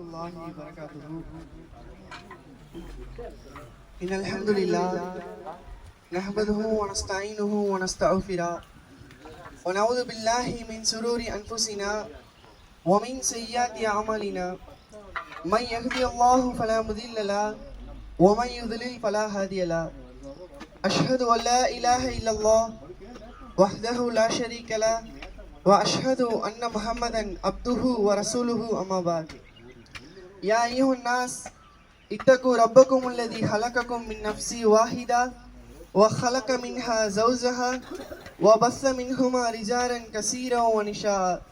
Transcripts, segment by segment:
الله وبركاته. إن الحمد لله نحمده ونستعينه ونستغفره ونعوذ بالله من شرور أنفسنا ومن سيئات أعمالنا. من يهدي الله فلا مضل له ومن يضلل فلا هادي له. أشهد أن لا إله إلا الله وحده لا شريك له وأشهد أن محمدا عبده ورسوله أما بعد. يا أيها الناس اتقوا ربكم الذي خلقكم من نفس واحدة وخلق منها زوجها وبث منهما رجالا كثيرا ونساء.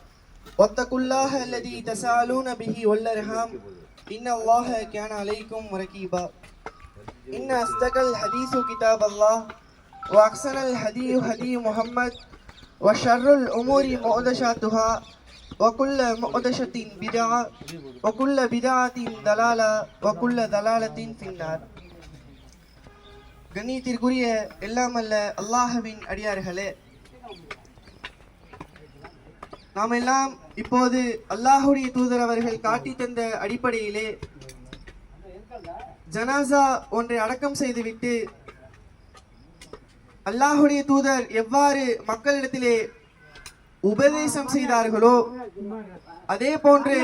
واتقوا الله الذي تساءلون به والأرحام. إن الله كان عليكم رقيبا إن أصدق الحديث كتاب الله وأحسن الهدي هدي محمد وشر الأمور محدثاتها وكل محدثة بدعة وكل بدعة ضلالة وكل ضلالة في النار கண்ணியத்திற்குரிய எல்லாமல்ல அல்லாஹ்வின் அடியார்களே நாம் எல்லாம் இப்போது அல்லாஹுடைய தூதர் அவர்கள் காட்டி தந்த அடிப்படையிலே ஜனாசா ஒன்றை அடக்கம் செய்துவிட்டு அல்லாஹுடைய தூதர் எவ்வாறு மக்களிடத்திலே உபதேசம் செய்தார்களோ? அதே போன்று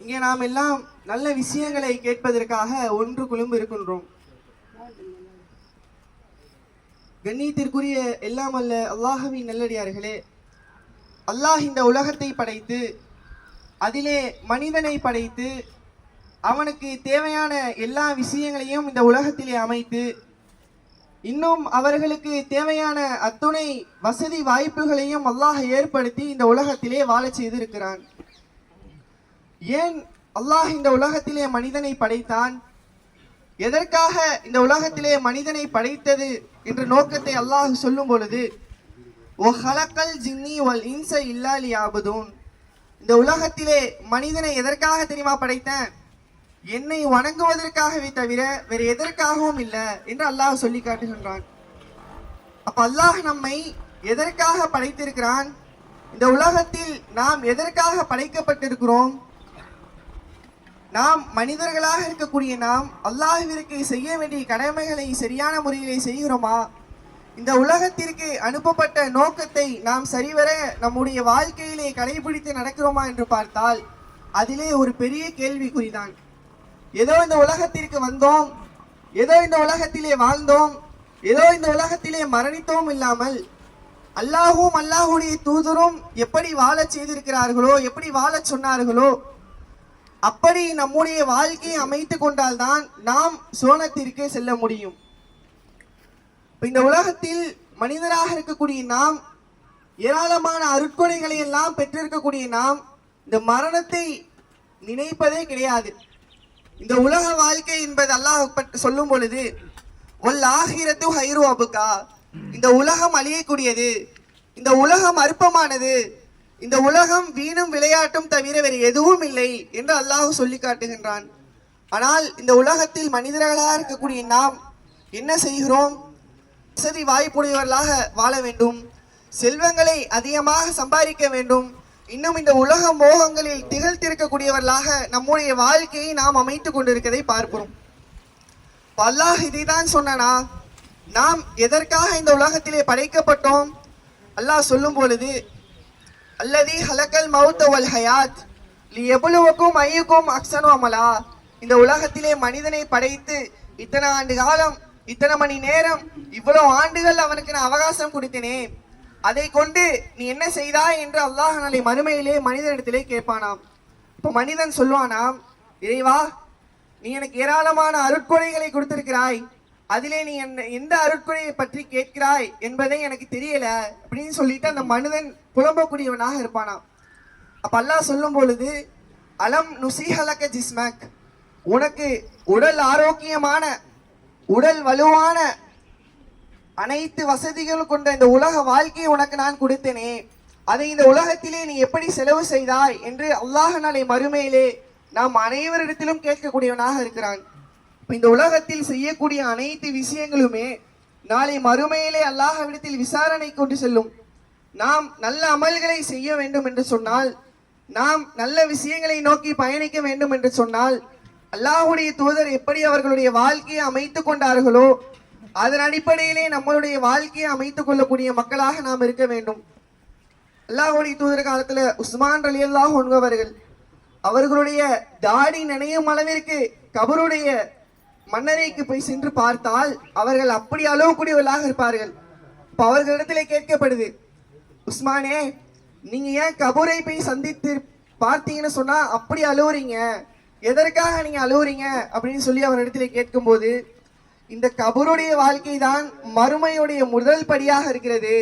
இங்கே நாம் எல்லாம் நல்ல விஷயங்களை கேட்பதற்காக ஒன்று குழும்பு இருக்கின்றோம். கண்ணியத்திற்குரிய எல்லாம் அல்ல அல்லாஹவின் நல்லடியார்களே. அல்லாஹ் இந்த உலகத்தை படைத்து அதிலே மனிதனை படைத்து அவனுக்கு தேவையான எல்லா விஷயங்களையும் இந்த உலகத்திலே அமைத்து இன்னும் அவர்களுக்கு தேவையான அத்துணை வசதி வாய்ப்புகளையும் அல்லாஹ் ஏற்படுத்தி இந்த உலகத்திலே வாழச் செய்திருக்கிறான். ஏன் அல்லாஹ் இந்த உலகத்திலே மனிதனை படைத்தான்? எதற்காக இந்த உலகத்திலே மனிதனை படைத்தது என்ற நோக்கத்தை அல்லாஹ் சொல்லும் பொழுது ஓ ஹலக்கல் ஜின்னி வல் இன்ச இல்லாலி ஆபதூன் இந்த உலகத்திலே மனிதனை எதற்காக தெரியுமா படைத்தேன்? என்னை வணங்குவதற்காகவே தவிர வேறு எதற்காகவும் இல்லை என்று அல்லாஹ் சொல்லி காட்டுகின்றான். அப்ப அல்லாஹ் நம்மை எதற்காக படைத்திருக்கிறான்? இந்த உலகத்தில் நாம் எதற்காக படைக்கப்பட்டிருக்கிறோம்? நாம் மனிதர்களாக இருக்கக்கூடிய நாம் அல்லாஹிற்கு செய்ய வேண்டிய கடமைகளை சரியான முறையிலே செய்கிறோமா? இந்த உலகத்திற்கு அனுப்பப்பட்ட நோக்கத்தை நாம் சரிவர நம்முடைய வாழ்க்கையிலே கடைபிடித்து நடக்கிறோமா என்று பார்த்தால் அதிலே ஒரு பெரிய கேள்விக்குறிதான். ஏதோ இந்த உலகத்திற்கு வந்தோம். ஏதோ இந்த உலகத்திலே வாழ்ந்தோம். ஏதோ இந்த உலகத்திலே மரணித்தோம் இல்லாமல் அல்லாஹும் அல்லாஹுடைய தூதரும் எப்படி வாழச் செய்திருக்கிறார்களோ எப்படி வாழச் சொன்னார்களோ அப்படி நம்முடைய வாழ்க்கையை அமைத்து கொண்டால்தான் நாம் சோனத்திற்கு செல்ல முடியும். இந்த உலகத்தில் மனிதராக இருக்கக்கூடிய நாம் ஏராளமான அருட்கொடைகளை எல்லாம் பெற்றிருக்கக்கூடிய நாம் இந்த மரணத்தை நினைப்பதே கிடையாது. இந்த உலக வாழ்க்கை என்பது அல்லாஹ் சொல்லும் பொழுது ஒல் ஆகிரத்து ஹைரு அபுக்கா இந்த உலகம் அழியக்கூடியது இந்த உலகம் அற்பமானது இந்த உலகம் வீணும் விளையாட்டும் தவிர வேறு எதுவும் இல்லை என்று அல்லாஹ் சொல்லி காட்டுகின்றான் ஆனால் இந்த உலகத்தில் மனிதர்களாக இருக்கக்கூடிய நாம் என்ன செய்கிறோம்? வசதி வாய்ப்புடையவர்களாக வாழ வேண்டும் செல்வங்களை அதிகமாக சம்பாதிக்க வேண்டும் இன்னும் இந்த உலக மோகங்களில் திகழ்த்திருக்கக்கூடியவர்களாக நம்முடைய வாழ்க்கையை நாம் அமைத்துக் கொண்டிருக்கதை பார்க்கிறோம். இப்ப அல்லாஹ் இதை தான் நாம் எதற்காக இந்த உலகத்திலே படைக்கப்பட்டோம்? அல்லாஹ் சொல்லும் பொழுது அல்லதி ஹலக்கல் மவுத்த வல் ஹயாத். எவ்வளவுக்கும் ஐயுக்கும் அக்சனோ அமலா. இந்த உலகத்திலே மனிதனை படைத்து இத்தனை ஆண்டு காலம் இத்தனை மணி நேரம் இவ்வளவு ஆண்டுகள் அவனுக்கு நான் அவகாசம் கொடுத்தேனே. அதை கொண்டு நீ என்ன செய்தாய் என்று அல்லாஹ் நாளை மறுமையிலே மனிதனிடத்திலே கேட்பானாம். இப்போ மனிதன் சொல்வானாம் இறைவா நீ எனக்கு ஏராளமான அருட்கொடைகளை கொடுத்திருக்கிறாய். அதிலே நீ என்ன எந்த அருட்கொடையை பற்றி கேட்கிறாய் என்பதை எனக்கு தெரியல அப்படின்னு சொல்லிட்டு அந்த மனிதன் புலம்பக்கூடியவனாக இருப்பானாம். அப்ப அல்லாஹ் சொல்லும் பொழுது அலம் நுசிஹலக ஜிஸ்மக். உனக்கு உடல் ஆரோக்கியமான உடல் வலுவான அனைத்து வசதிகளும் கொண்ட இந்த உலக வாழ்க்கையை உனக்கு நான் கொடுத்தேனே. அதை இந்த உலகத்திலே நீ எப்படி செலவு செய்தாய் என்று அல்லாஹ் நாளை மறுமையிலே நாம் அனைவரிடத்திலும் கேட்கக்கூடியவனாக இருக்கிறான். இந்த உலகத்தில் செய்யக்கூடிய அனைத்து விஷயங்களுமே நாளை மறுமையிலே அல்லாஹ்விடத்தில் விசாரணை கொண்டு செல்லும். நாம் நல்ல அமல்களை செய்ய வேண்டும் என்று சொன்னால் நாம் நல்ல விஷயங்களை நோக்கி பயணிக்க வேண்டும் என்று சொன்னால் அல்லாஹுடைய தூதர் எப்படி அவர்களுடைய வாழ்க்கையை அமைத்துக் கொண்டார்களோ அதன் அடிப்படையிலே நம்மளுடைய வாழ்க்கையை அமைத்துக் கொள்ளக்கூடிய மக்களாக நாம் இருக்க வேண்டும். அல்லாஹுடைய தூதர் காலத்துல உஸ்மான் அலி அல்லாஹ் ஒன்பவர்கள் அவர்களுடைய தாடி நினையும் அளவிற்கு கபருடைய மன்னரைக்கு போய் சென்று பார்த்தால் அவர்கள் அப்படி அளவுக்கூடியவர்களாக இருப்பார்கள். இப்ப அவர்களிடத்திலே கேட்கப்படுது உஸ்மானே நீங்க ஏன் கபூரை போய் சந்தித்து பார்த்தீங்கன்னு சொன்னா அப்படி அழுவுறீங்க? எதற்காக நீங்க அழுவுறீங்க? அப்படின்னு சொல்லி அவரிடத்திலே கேட்கும்போது இந்த கபருடைய வாழ்க்கை தான் மறுமையுடைய முதல் படியாக இருக்கிறது.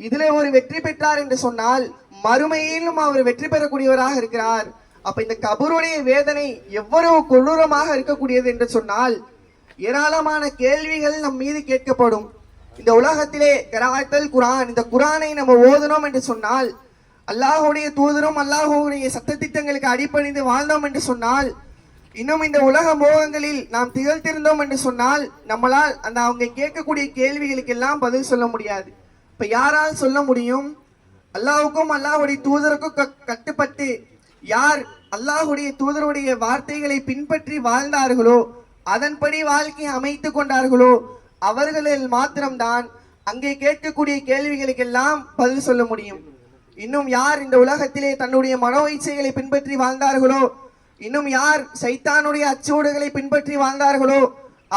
இதுல ஒரு வெற்றி பெற்றார் என்று சொன்னால் மறுமையிலும் அவர் வெற்றி பெறக்கூடியவராக இருக்கிறார். அப்ப இந்த கபருடைய வேதனை எவ்வளவு கொடூரமாக இருக்கக்கூடியது என்று சொன்னால் ஏராளமான கேள்விகள் நம் மீது கேட்கப்படும். இந்த உலகத்திலே கராத்தல் குரான் இந்த குரானை நம்ம ஓதணும் என்று சொன்னால் அல்லாஹுடைய தூதரும் அல்லாஹுடைய சட்டத்திட்டங்களுக்கு அடிப்பணிந்து வாழ்ந்தோம் என்று சொன்னால் இன்னும் இந்த உலக மோகங்களில் நாம் திகழ்த்திருந்தோம் என்று சொன்னால் நம்மளால் அந்த அவங்க கேட்கக்கூடிய கேள்விகளுக்கு எல்லாம் பதில் சொல்ல முடியாது. இப்ப யாரால் சொல்ல முடியும்? அல்லாவுக்கும் அல்லாஹ்வுடைய தூதருக்கும் க- கட்டுப்பட்டு யார் அல்லாஹுடைய தூதருடைய வார்த்தைகளை பின்பற்றி வாழ்ந்தார்களோ அதன்படி வாழ்க்கையை அமைத்து கொண்டார்களோ அவர்களில் மாத்திரம்தான் அங்கே கேட்கக்கூடிய கேள்விகளுக்கெல்லாம் பதில் சொல்ல முடியும். இன்னும் யார் இந்த உலகத்திலே தன்னுடைய மனோ இச்சைகளை பின்பற்றி வாழ்ந்தார்களோ இன்னும் யார் சைத்தானுடைய அச்சோடுகளை பின்பற்றி வாழ்ந்தார்களோ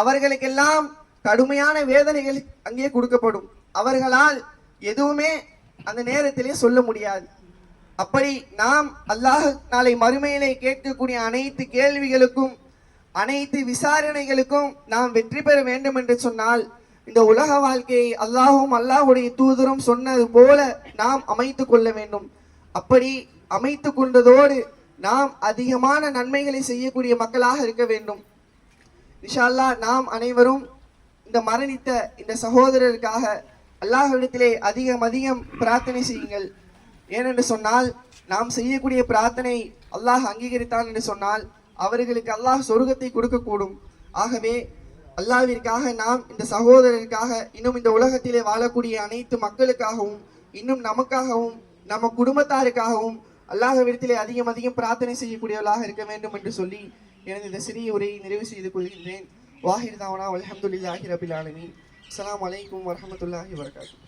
அவர்களுக்கெல்லாம் கடுமையான வேதனைகள் அங்கே கொடுக்கப்படும். அவர்களால் எதுவுமே அந்த நேரத்திலே சொல்ல முடியாது. அப்படி நாம் அல்லாஹ் நாளை மறுமையிலே கேட்கக்கூடிய அனைத்து கேள்விகளுக்கும் அனைத்து விசாரணைகளுக்கும் நாம் வெற்றி பெற வேண்டும் என்று சொன்னால் இந்த உலக வாழ்க்கையை அல்லாஹும் அல்லாஹுடைய தூதரும் சொன்னது போல நாம் அமைத்து கொள்ள வேண்டும். அப்படி அமைத்து கொண்டதோடு நாம் அதிகமான நன்மைகளை செய்யக்கூடிய மக்களாக இருக்க வேண்டும். விஷால்லா அல்லாஹ் நாம் அனைவரும் இந்த மரணித்த இந்த சகோதரருக்காக அல்லாஹ்விடத்திலே அதிகம் அதிகம் பிரார்த்தனை செய்யுங்கள். ஏனென்று சொன்னால் நாம் செய்யக்கூடிய பிரார்த்தனை அல்லாஹ் அங்கீகரித்தான் என்று சொன்னால் அவர்களுக்கு அல்லாஹ் சொர்க்கத்தை கொடுக்கக்கூடும். ஆகவே அல்லாவிற்காக நாம் இந்த சகோதரருக்காக இன்னும் இந்த உலகத்திலே வாழக்கூடிய அனைத்து மக்களுக்காகவும் இன்னும் நமக்காகவும் நம்ம குடும்பத்தாருக்காகவும் அல்லாஹ்விடத்திலே அதிகம் அதிகம் பிரார்த்தனை செய்யக்கூடியவர்களாக இருக்க வேண்டும் என்று சொல்லி எனது இந்த சிறிய உரையை நிறைவு செய்து கொள்கின்றேன். வாஹிர் தாவனா அலமதுல்லாஹி ரபில் ஆலமீன். அஸ்ஸலாமு அலைக்கும் வரஹ்மத்துல்லாஹி வபரகாத்துஹு.